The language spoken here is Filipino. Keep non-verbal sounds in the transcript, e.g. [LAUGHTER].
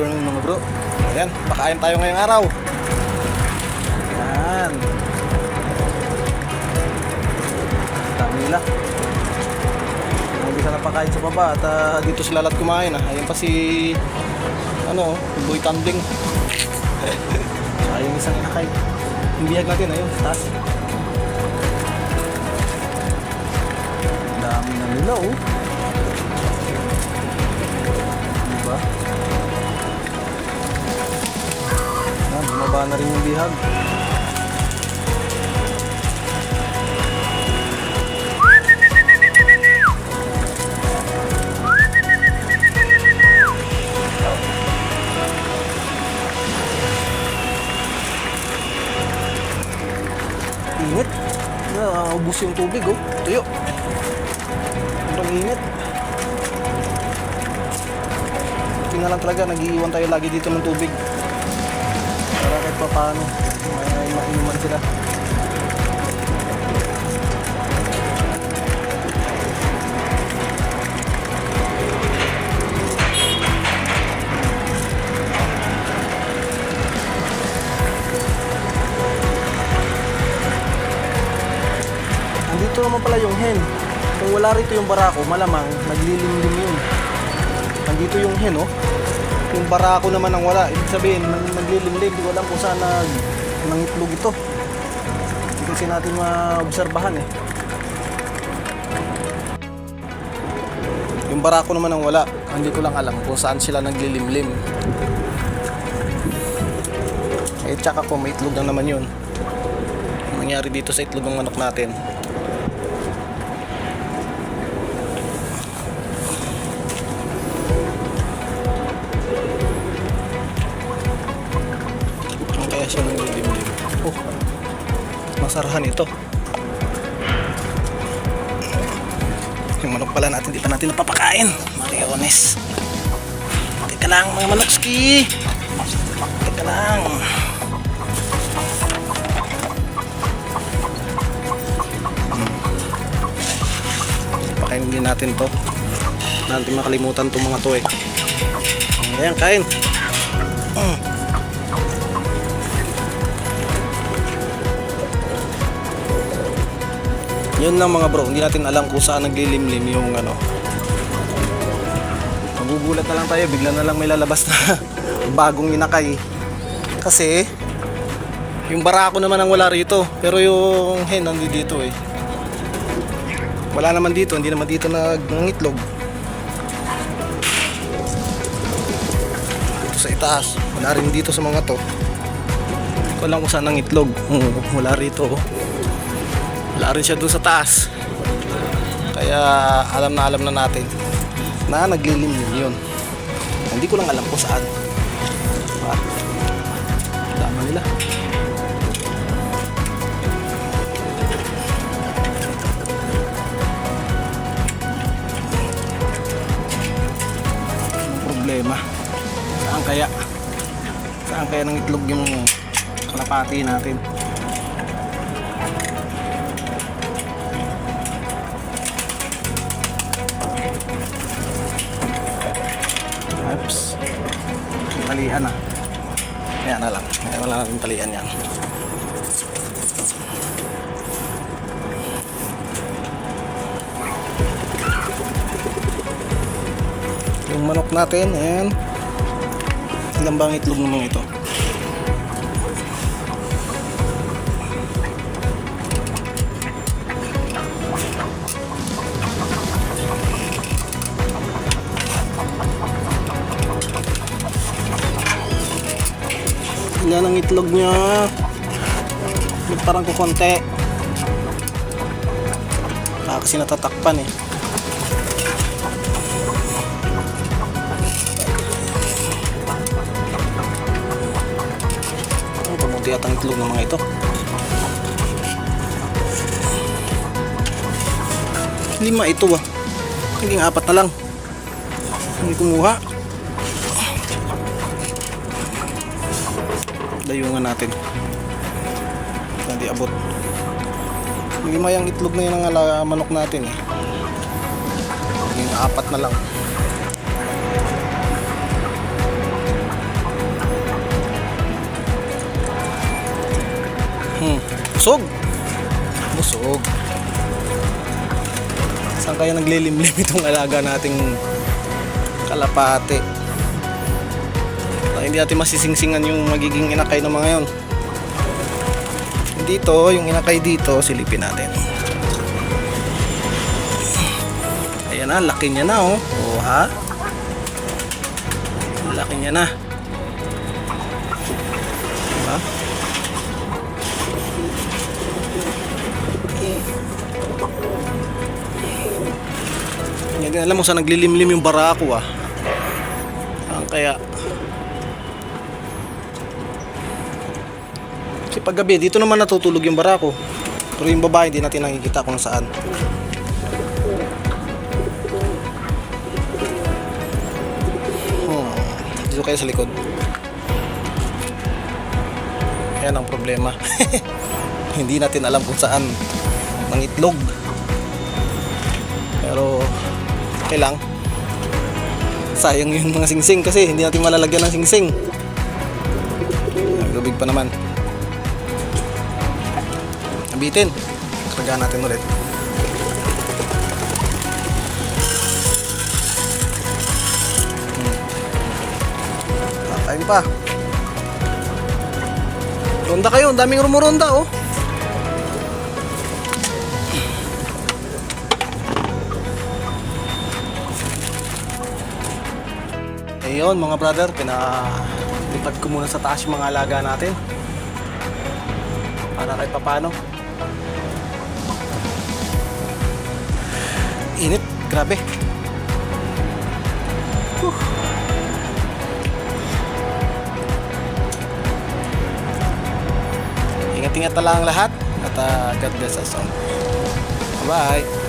Yung mga bro. Ayan, pakain tayo ngayong araw. Ayan. Dami nila. Hindi ka napakain sa baba at ah, dito sila lahat kumain. Ah. Ayan pa si ano, Boy Tumbling. Saka [LAUGHS] yung isang. Yung bihag natin, ayun, taas. Dami na nila, oh. Bumaba na rin yung bihag. Init. Naubos yung tubig, oh. Tuyo. Sobrang init. Tingnan lang talaga, nag-iiwan tayo lagi dito ng tubig. Para kahit pa paano, may mainuman sila. Andito naman pala yung hen. Kung wala rito yung barako, malamang naglilimlim yun. Andito yung hen, oh. Yung barako naman ang wala. Ibig sabihin, nag- naglilimlim. Hindi ko alam kung saan nag, nangitlog ito. Hindi kasi natin maobserbahan, eh. Yung barako naman ang wala. Hindi ko lang alam kung saan sila naglilimlim. Eh, tsaka kung may itlog lang naman yun. Ang nangyari dito sa itlog ng manok natin. Siya nanglilimlim? Oh, masarahan ito. Yung manok pala natin, di pa natin napapakain. Mariones. Teka lang mga manokski. Teka lang. Pakain din natin to. Natin makalimutan tong mga to eh. Ayan, kain. Mm. Yun lang mga bro, hindi natin alam kung saan naglilimlim yung ano. Magugulat na lang tayo, bigla na lang may lalabas na [LAUGHS] bagong inakay. Kasi yung barako naman ang wala rito, pero yung hen nandito dito eh. Wala naman dito, hindi naman dito nag nangitlog. Dito sa itaas, wala rin dito sa mga to. Alam kung saan nangitlog. [LAUGHS] wala rito. oh. Wala rin siya doon sa taas. Kaya alam na alam na natin na naglilimlim yun. Hindi ko lang alam kung saan. Diba? Tama nila. Problema? Saan kaya? Saan kaya nang itlog yung kalapati natin? Wala natin talian yan. Yung manok natin, ayan. Ilan ba ang itlog ito? Itlog niya. Parang kukonte. Ah, kasi natatakpan eh. Pamuti at ang itlog ng mga ito. Lima ito ah. Naging apat na lang. Hindi kumuha. dayungan natin. Hindi abot. Lima yung itlog na yun ang manok natin eh. yung apat na lang. Hmm. Busog! Busog. Saan kaya naglilimlim [LAUGHS] itong alaga nating kalapate? Hindi natin masisingsingan yung magiging inakay ng mga yon. Dito, yung inakay dito, silipin natin. Ayan na, laki niya na oh. Oh ha? Laki niya na. Diba? Yan din alam mo sa naglilimlim yung barako ah. Ah, kaya Kasi pag gabi, dito naman natutulog yung barako. Pero yung babae, hindi natin nakikita kung saan. Oh, dito kayo sa likod. Yan ang problema. [LAUGHS] hindi natin alam kung saan ng itlog. Pero, okay lang. Sayang yung mga singsing kasi hindi natin malalagyan ng singsing. Lubig pa naman. Nabitin. Karga natin ulit. Hmm. Kakain pa. Ronda kayo, ang daming rumuronda oh. Ayun mga brother, pinalipad ko muna sa taas yung mga alaga natin. Para kahit papano. Grabe. Whew. Ingat-ingat na lang lahat at uh, God bless us all. Bye-bye.